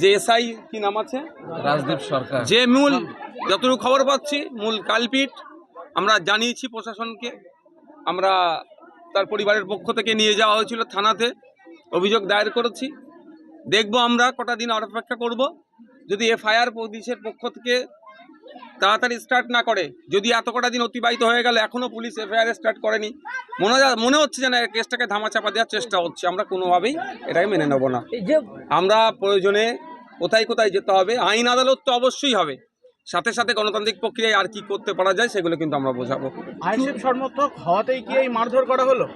যে এসআই কি নাম আছে? রাজদীপ সরকার। যে মূল যতটুকু খবর পাচ্ছি মূল কালপিট আমরা জানিয়েছি প্রশাসনকে। আমরা তার পরিবারের পক্ষ থেকে নিয়ে যাওয়া হয়েছিল থানাতে। অভিযোগ দায়ের করেছি। দেখব আমরা কটা দিন অপেক্ষা করব। যদি এফআইআর পুলিশের পক্ষ থেকে তাড়াতাড়ি স্টার্ট না করে। যদি এত কটা দিন অতিবাহিত হয়ে গেল এখনও পুলিশ এফআইআর স্টার্ট করেনি। মনে মনে হচ্ছে যেন কেসটাকে ধামাচাপা দেওয়ার চেষ্টা হচ্ছে। আমরা কোনোভাবেই এটাকে মেনে নেব না। আমরা প্রয়োজনে কোথায় কোথায় যেতে হবে আইন আদালত তো অবশ্যই হবে। সাথে সাথে গণতান্ত্রিক প্রক্রিয়ায় আর কি করতে পারা যায় সেগুলো কিন্তু আমরা বোঝাবো। আইনশৃঙ্খলা সমর্থক হওয়াতেই কি এই মারধর করা হলো?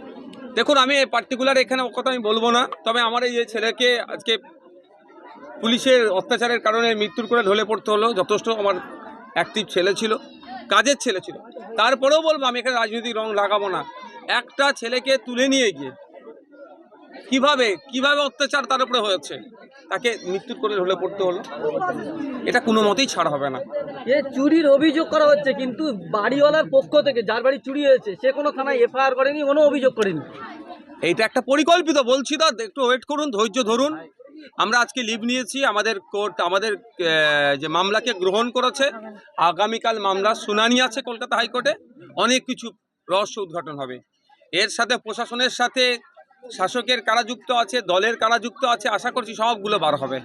দেখুন আমি পার্টিকুলার এখানে কথা আমি বলব না তবে আমার এই যে ছেলেকে আজকে পুলিশের অত্যাচারের কারণে মৃত্যুর করে ঢলে পড়তে হলো যথেষ্ট আমার অ্যাক্টিভ ছেলে ছিল কাজের ছেলে ছিল। তারপরেও বলব আমি এখানে রাজনৈতিক রং লাগাবো না। একটা ছেলেকে তুলে নিয়ে গিয়ে কীভাবে কীভাবে অত্যাচার তার উপরে হয়েছে তাকে মৃত্যুর করে ঢলে পড়তে হলো এটা কোনো মতেই ছাড় হবে না। এ চুরির অভিযোগ করা হচ্ছে কিন্তু বাড়িওয়ালার পক্ষ থেকে যার বাড়ি চুরি হয়েছে সে কোনো থানায় এফআইআর করেনি কোনো অভিযোগ করেনি। এইটা একটা পরিকল্পিত বলছি তো একটু ওয়েট করুন ধৈর্য ধরুন। আমরা আজকে লিভ নিয়েছি, আমাদের কোর্ট আমাদের যে মামলাকে গ্রহণ করেছে, আগামীকাল মামলার শুনানি আছে কলকাতা হাইকোর্টে, অনেক কিছু রহস্য উদ্ঘাটন হবে। এর সাথে প্রশাসনের সাথে শাসকের কারা যুক্ত আছে, দলের কারা যুক্ত আছে, আশা করছি সবগুলো বার হবে।